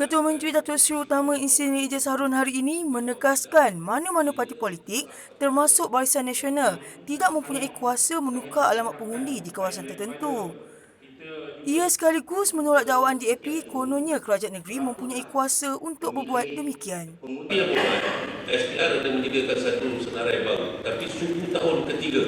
Ketua Menteri Datuk Seri Utama Insinyur Ijaz Harun hari ini menegaskan mana-mana parti politik termasuk Barisan Nasional tidak mempunyai kuasa menukar alamat pengundi di kawasan tertentu. Ia sekaligus menolak dakwaan DAP kononnya kerajaan negeri mempunyai kuasa untuk berbuat demikian. Pengundi yang SPR ada menyediakan satu senarai baru tapi suku tahun ketiga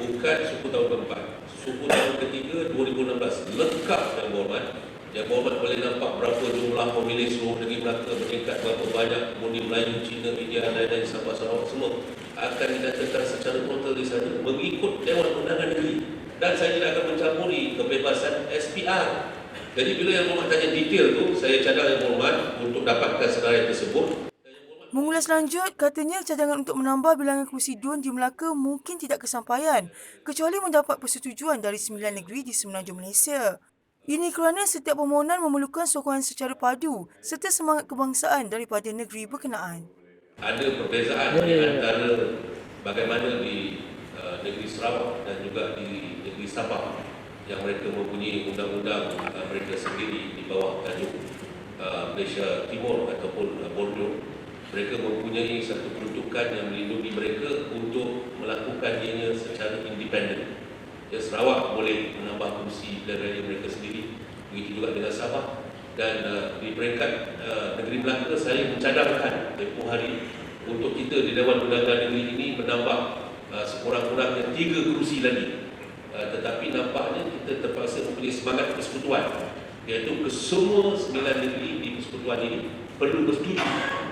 bukan suku tahun keempat suku tahun ketiga 2016 lengkap yang berhormat yang berhormat boleh nampak berapa jumlah pemilih seluruh negeri Melaka meningkat berapa banyak pengundi Melayu, Cina, India lain-lain Sabah Sarawak semua akan dikatakan secara total di sana mengikut Dewan Undangan Negeri. Dan saya tidak akan mencampuri kebebasan SPR jadi bila yang berhormat tanya detail tu saya cadang yang berhormat untuk dapatkan senarai tersebut. Mengulas lanjut, katanya cadangan untuk menambah bilangan kursi DUN di Melaka mungkin tidak kesampaian kecuali mendapat persetujuan dari sembilan negeri di semenanjung Malaysia. Ini kerana setiap permohonan memerlukan sokongan secara padu serta semangat kebangsaan daripada negeri berkenaan. ada perbezaan di antara bagaimana di uh, negeri Sarawak dan juga di negeri Sabah yang mereka mempunyai undang-undang uh, mereka sendiri di bawah tajuk uh, Malaysia Timur ataupun uh, Borneo mereka mempunyai satu peruntukan yang melindungi mereka untuk melakukan ianya secara independen. Ya, Sarawak boleh menambah kursi pilihan mereka begitu juga dengan Sabah. Dan uh, di peringkat uh, negeri Melaka, saya mencadangkan tempoh hari untuk kita di Dewan Undangan Negeri ini menambah uh, sekurang-kurangnya tiga kursi lagi. Uh, tetapi nampaknya kita terpaksa mempunyai semangat persekutuan iaitu kesemua sembilan negeri di persekutuan ini perlu bersetuju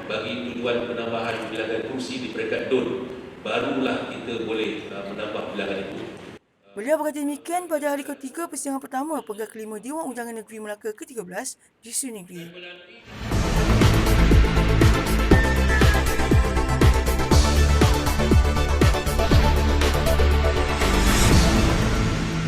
bagi tujuan penambahan bilangan kursi di peringkat DUN barulah kita boleh uh, menambah bilangan itu. Beliau berkata demikian pada hari ketiga persidangan pertama Pegah Kelima Dewan Undangan Negeri Melaka ke-13 di Sri Negeri.